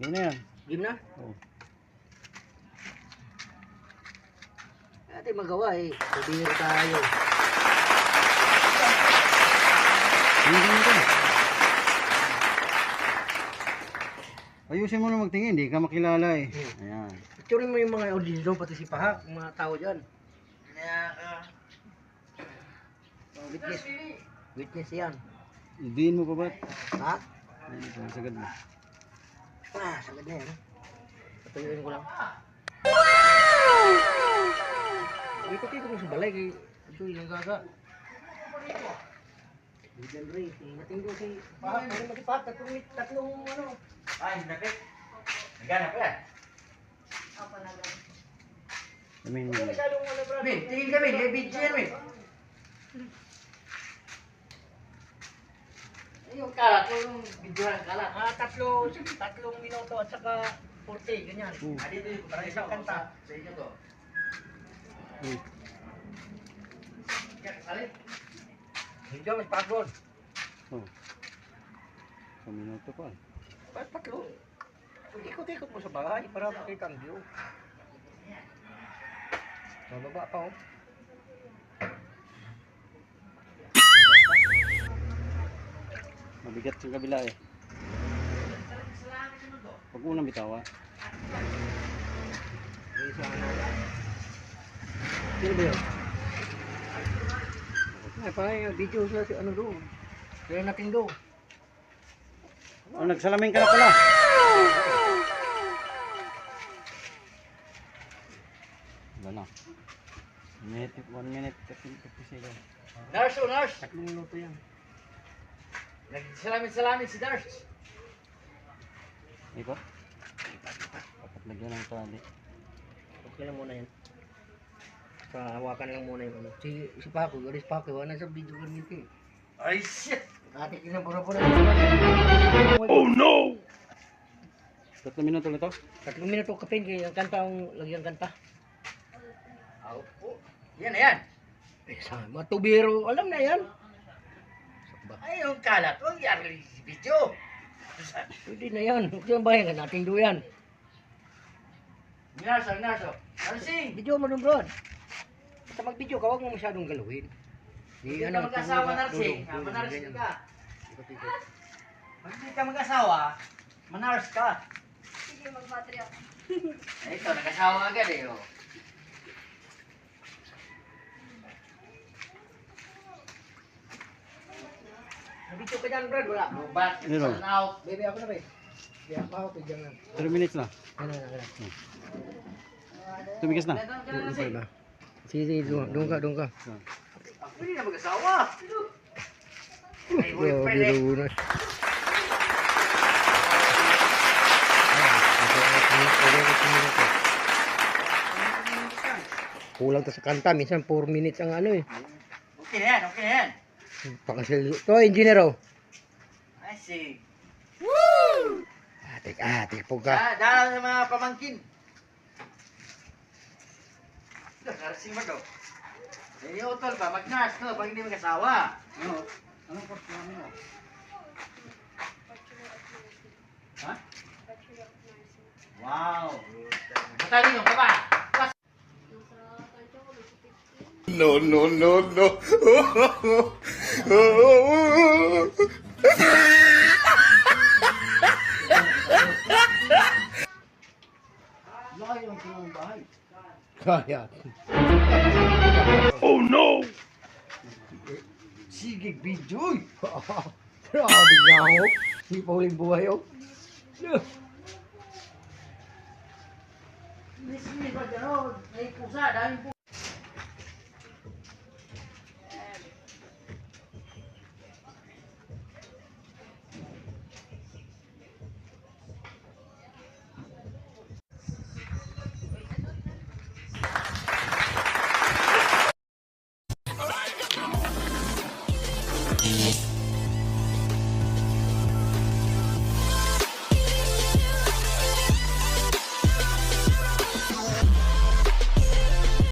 Yan na yan. Game na? Oh. Natin magawa eh. Sabihiro tayo. Ayusin mo na magtingin, hindi ka makilala eh. Hmm. Ayan. Picturein mo yung mga audience doon, pati si Pahak, yung mga tao dyan. Mga witness. Witness yan. Idiin mo pa ba? Ha? Ayan, ito, sagad mo. Ah, sagad na yan. Patuyuin ko lang. Ikot-ikot mo sa balay kay ito yung gaga. Bigyan rin. Tingnating doon si Pahak. Ano mo si Pahak? Tatlong, tatlong ano. Ay, nakit. Nagana pa yan. Kami Ano hindi. masyadong ano bro? Min, tingin kami, may video yan, Yung kalat, yung video ng kalat. Ah, tatlo, tatlong minuto at saka 40, ganyan. Oh. Ah, dito yung Para isang kanta. Sa inyo to. Uy. Yan, sali. Video, mas pagod. Oh. Sa minuto pa. Ba't tatlo? Ikot-ikot mo sa bahay para makita ang view. Mababa pa oh. Mabigat sa kabila eh. Pag unang bitawa. Sino ba yun? Ay, pa yung video sa si ano doon. Kaya natin doon. Oh, nagsalamin ka na pala. Wala na. Minute, one minute, 50 seconds. Nurse, oh, nurse. Tatlong minuto yan. Nagsalamin-salamin si nurse. Iko? Dapat lagyan ng tali. Okay lang muna yan. Pahawakan lang muna yung ano. Si, si Paco, galis Paco, wala sa video ganyan eh. Ay, shit. Ate, kinapura-pura. Oh no! Tatlong minuto na to? Tatlong minuto kapin, kaya ang kanta ang lagyan kanta. Aw, oh. Yan na yan. Eh, sa mga tubiro, alam na yan. Ay, yung kalat. Huwag yan si video. Pwede na yan. Huwag yung bayan ka natin do yan. Nurse, oh, nurse. oh. Nursing. Video mo dun, bro. Basta mag-video ka, huwag mo masyadong galawin. Hindi ka mag-asawa, nursing. Ah, Manars ka. Pag hindi ka mag-asawa, manars ka. Sige, mag-battery ako. Eh, ito, nag-asawa agad eh. Oh. Video ka dyan, bro. Wala. Lubat, Ano? turn out. Baby, ako na, babe. Kaya ako ako, tigyan lang. 3 minutes na. Ano, ano, ano. Tumigas na. Ganun ka na, Ano nursing. ba? Sige, sige, doon doon ka, doon ka. Ako hindi na mag-asawa. Ay, Yo, boyfriend eh. biro na. Kulang to sa kanta, minsan 4 minutes ang ano eh. Okay na yan, okay na yan. Pakasil. To, engineer oh. I see. Atik, atik po ka. Ah, sa mga pamangkin. Narsing mo to. Eh, yung utol ba, mag-nurse, no? Pag hindi mag-asawa. No? Anong course mo mo? Ha? Wow! Matalino ka ba? Pas- No, no, no, no. Kaya. Oh no! Sige, bijoy! Grabe nga ako. Hindi pa huling buhay oh. Mismi ba dyan, oh? May pusa, daming pusa.